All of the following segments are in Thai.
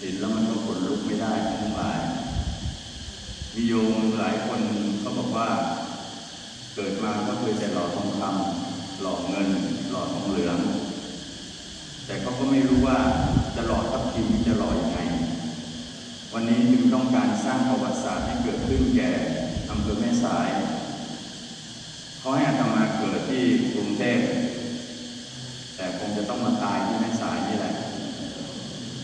เห็นแล้วมันก็ขนลุกไม่ได้ทั้งหลายมีโยมหลายคนเขาบอกว่า เกิดมาก็เคยแต่หล่อทองคำหล่อเงิน หล่อทองเหลือง แต่เขาก็ไม่รู้ว่าจะหล่อทับทิมจะหล่อยังไง วันนี้จึงต้องการสร้างประวัติศาสตร์ให้เกิดขึ้นแก่อำเภอแม่สายเขาให้อาตมาเกิดที่กรุงเทพแต่คงจะต้องมาตายที่แม่สายนี่แหละ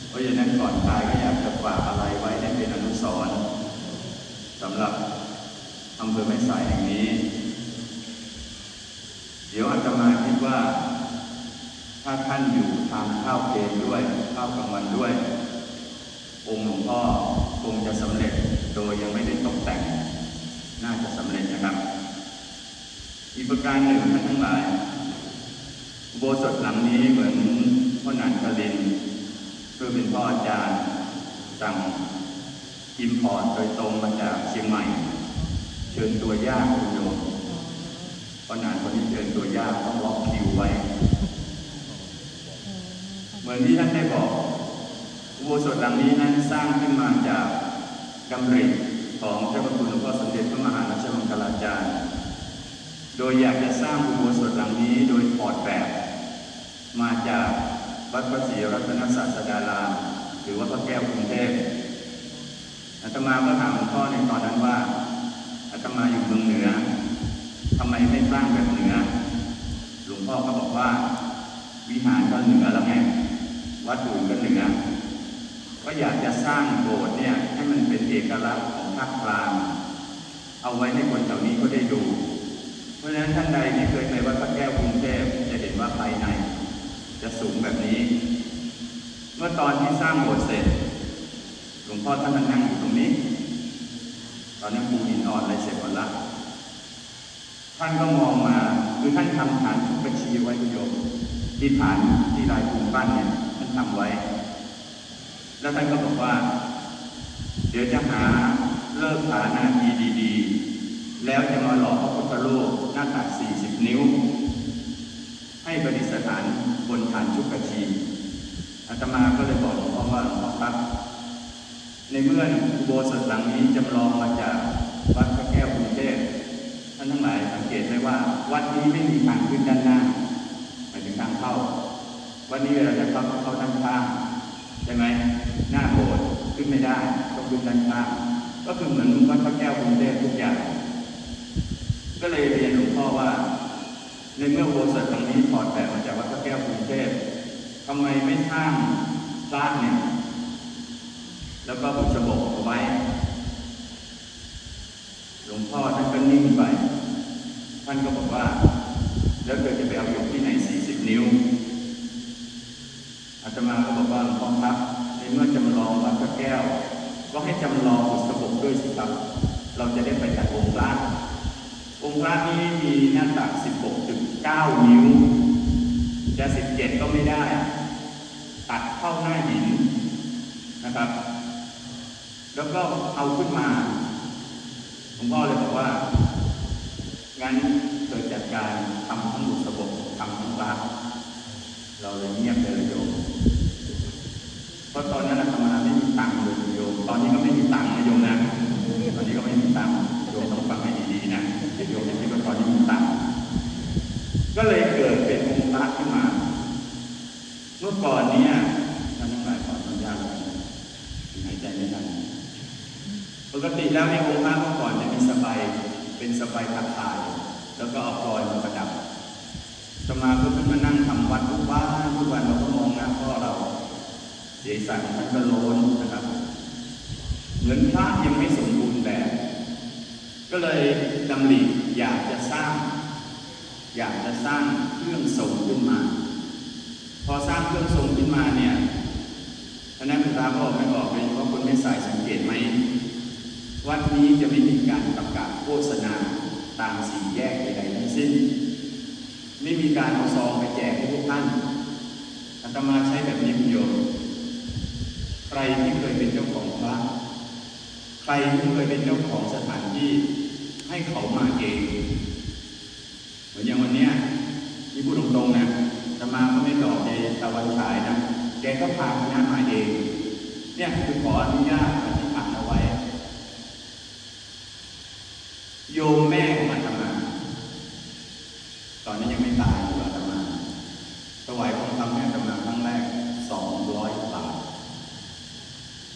เพราะฉะนั้นก่อนตายก็อยากจะฝากอะไรไว้ให้เป็นอนุสรณ์สำหรับอำเภอแม่สายแห่งนี้ เดี๋ยวอาตมาคิดว่า ถ้าท่านอยู่ทานข้าวเพลนด้วยข้าวกลางวันด้วย องค์หลวงพ่อคงจะสำเร็จโดยยังไม่ได้ตกแต่ง น่าจะสำเร็จนะครับ อีกประการหนึ่งท่านทั้งหลายโบสถหลังนี้เหมือนพ่อนันทลิน คือเป็นพ่ออาจารย์สั่งอิมพอร์ตโดยตรงมาจากเชียงใหม่ เชิญตัวยากคุณโยมเพราะนานคนนี้เชิญตัวยากต้องล็อกคิวไว้ เหมือนที่ท่านได้บอกอุโบสถหลังนี้นั้นสร้างขึ้นมาจากกำริของเจ้าพระคุณหลวงพ่อสมเด็จพระมหาราชมังคลาจารย์ โดยอยากจะสร้างอุโบสถหลังนี้โดยถอดแบบ มาจาก วัดพระศรีรัตนศาสดารามหรือวัดพระแก้วกรุงเทพอาตมาก็ถามหลวงพ่อในตอนนั้นว่าอาตมาอยู่เมืองเหนือทำไมไม่สร้างแบบเหนือ หลวงพ่อก็บอกว่า วิหารก็เหนือแล้วไงวัดอื่นก็เหนือ ก็อยากจะสร้างโบสถ์เนี่ยให้มันเป็นเอกลักษณ์ของภาคกลาง เอาไว้ให้คนแถวนี้ก็ได้ดู เพราะฉะนั้นท่านใดที่เคยไปวัดพระแก้วกรุงเทพจะเห็นว่าภายใน จะสูงแบบนี้ เมื่อตอนที่สร้างโบสถ์เสร็จ หลวงพ่อท่านนั่งอยู่ตรงนี้ ตอนนั้ปูหินอ่อนอะไรเสร็จหมดละ ท่านก็มองมาคือท่านทำฐานทุกบัญชีไว้คุณโยมที่ฐานที่ลายปูนปั้นเนี่ยท่านทำไว้ แล้วท่านก็บอกว่า เดี๋ยวจะหาเลิกฐานาทีดีๆ แล้วจะมาหล่อพระพุทธรูปหน้าตัก40 นิ้ว ให้ประดิษฐาน บนฐานชุกกะชีอาตมาก็เลยบอกหลวงพ่อว่าหลวงพ่อครับ ในเมื่ออุโบสถหลังนี้จำลองมาจากวัดพระแก้วกรุงเทพท่านทั้งหลายสังเกตไหมว่า วัดนี้ไม่มีทางขึ้นด้านหน้าหมายถึงทางเข้า วันนี้เวลาจะเข้าเข้าด้านข้างใช่ไหมหน้าโบสถ์ขึ้นไม่ได้ต้องขึ้นด้านข้างก็คือเหมือนวัดพระแก้วกรุงเทพทุกอย่าง ก็เลยเรียนหลวงพ่อว่า ในเมื่อโบสถหลังนี้ถอดแบบมาจาก ทำไมไม่สร้างสร้างเนี่ย แล้วก็บุษบกเอาไว้ หลวงพ่อท่านก็นิ่งไป ท่านก็บอกว่า แล้วเกิดจะไปเอาอยู่ที่ไหน40นิ้ว อาตมาก็บอกว่าหลวงพ่อครับในเมื่อจำลองวัดพระแก้ว ก็ให้จำลองบุษบกด้วยสิครับ เราจะได้ไปจัดองค์พระองค์พระนี้มีหน้าตัก16.9 นิ้วจะ17 ก็ไม่ได้ ตัดเข้าหน้าหินนะครับ แล้วก็เอาขึ้นมาหลวงพ่อเลยบอกว่า งั้นเกิดจัดการทำทั้งบุษบกทำทั้งพระเราเลยเงียบเลยโยมเพราะตอนนั้นอาตมาไม่มีตังค์เลยโยม ตอนนี้ก็ไม่มีตังค์นะโยมนะ ตอนนี้ก็ไม่มีตังค์โยมต้องฟังให้ดีๆนะเดี๋ยวโยมจะคิดว่าตอนนี้มีตังค์ก็เลยเกิดเป็นองค์พระขึ้นมา เมื่อก่อนเนี้ท่านทั้งหลายขออนุญาตหายใจไม่ทัน ปก ติแล้วในองค์พระเมื่อก่อนจะมีสบายเป็นสบายตะข่ายแล้วก็เอาพลอยมาประดับสมาก็ขึ้นมานั่งทำวัดทุกวันทุกวันเราก็มองหน้าพ่อเราเสียสั่งท่านก็โลนนะครับ เหมือนพระยังไม่สมบูรณ์แบบ ก็เลยดำริอยากจะสร้าง อยากจะสร้างเครื่องทรงขึ้นมา พอสร้างเครื่องทรงขึ้นมาเนี่ยคณะพระบอกไม่บอกเลยว่าคนไม่สายสังเกตไหม วัดนี้จะไม่มีการประกาศโฆษณาตามสี่แยกใดๆทั้งสิ้น ไม่มีการเอาซองไปแจกให้ทุกท่านอาตมาใช้แบบนี้คุณโยมใครที่เคยเป็นเจ้าของพระใครที่เคยเป็นเจ้าของสถานที่ให้เขามาเองเหมือนอย่างวันเนี้ยนี่พูดตรงๆนะอาตมาก็ไม่หลอกในตะวันฉายนะ แกก็พาคณะมาเอง เนี่ยคือขออนุญาตอธิษฐานเอาไว้ โยมแม่ของอาตมา ตอนนี้ยังไม่ตายอยู่อาตมาถวายของคำให้อาตมาครั้งแรกสองร้อยบาท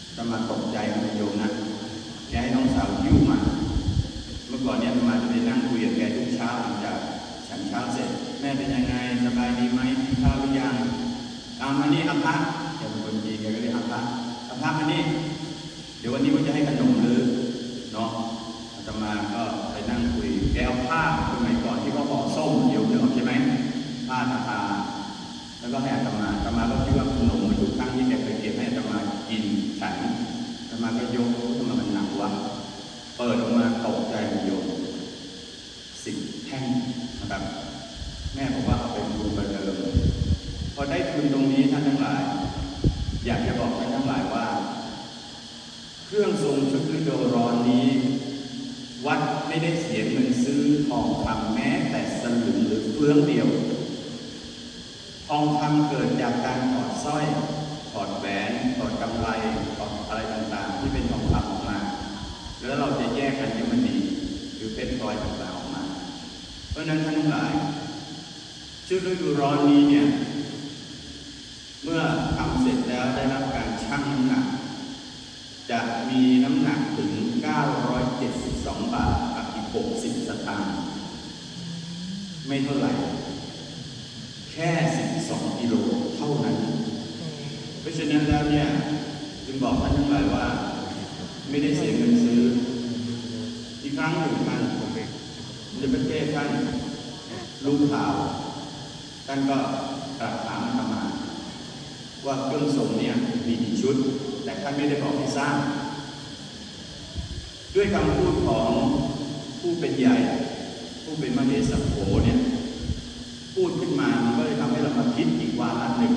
อาตมาตกใจนะโยมนะแกให้น้องสาวยิ้วมา เมื่อก่อนเนี่ยอาตมาจะไปนั่งคุยกับแกทุกเช้าหลังจากฉันเช้าเสร็จ แม่เป็นยังไงสบายดีไหมกินข้าวหรือยัง ตามานี่อาภะแกเป็นคนจีนแกก็เรียกอาภะอาภะมานี่เดี๋ยววันนี้ว่าจะให้ขนมหรือเนาะอาตมาก็ไปนั่งคุยแกเอาผ้าสมัยก่อนที่เขาห่อส้มเดี๋ยวเดี๋ยวใช่ไหมผ้าทาทาแล้วก็ให้อาตมาอาตมาก็คิดว่าขนมมันอยู่ข้างที่แกเคยเก็บให้อาตมากินฉันอาตมาก็ยกขึ้นมามันหนักวะเปิดออกมาตกใจโยมสิบแท่งนะครับแม่บอกว่าเอาไปดูประเดิม พอได้ทุนตรงนี้ท่านทั้งหลาย อยากจะบอกท่านทั้งหลายว่า เครื่องทรงชุดฤดูร้อนนี้ วัดไม่ได้เสียเงินซื้อทองคำแม้แต่สลึงหรือเฟืองเดียว ทองคำเกิดจากการถอดสร้อยถอดแหวนถอดกำไรถอดอะไรต่างๆ ที่เป็นทองคำออกมา แล้วเราจะแยกอัญมณีหรือเป็นพลอยต่างๆออกมา เพราะนั้นท่านทั้งหลายชุดฤดูร้อนนี้เนี่ย มื่อทำเสร็จแล้วได้รับการชั่งน้ำหนัก จะมีน้ำหนักถึง 972 บาทกับอีก60 สตางค์ไม่เท่าไหร่ แค่ 12 กิโลเท่านั้น เพราะฉะนั้นแล้วเนี่ยจึงบอกท่านทั้งหลายว่า ไม่ได้เสียเงินซื้อ อีกครั้งหนึ่งท่านในประเทศท่านรู้ข่าวท่านก็กราบถามอาตมา ว่าเครื่องทรงเนี่ยมีกี่ชุด แต่ท่านไม่ได้บอกให้ทราบด้วยคำพูดของผู้เป็นใหญ่ ผู้เป็นมเหสัพโขเนี่ยพูดขึ้นมามันก็เลยทำให้เรามาคิดอีกวาระหนึ่ง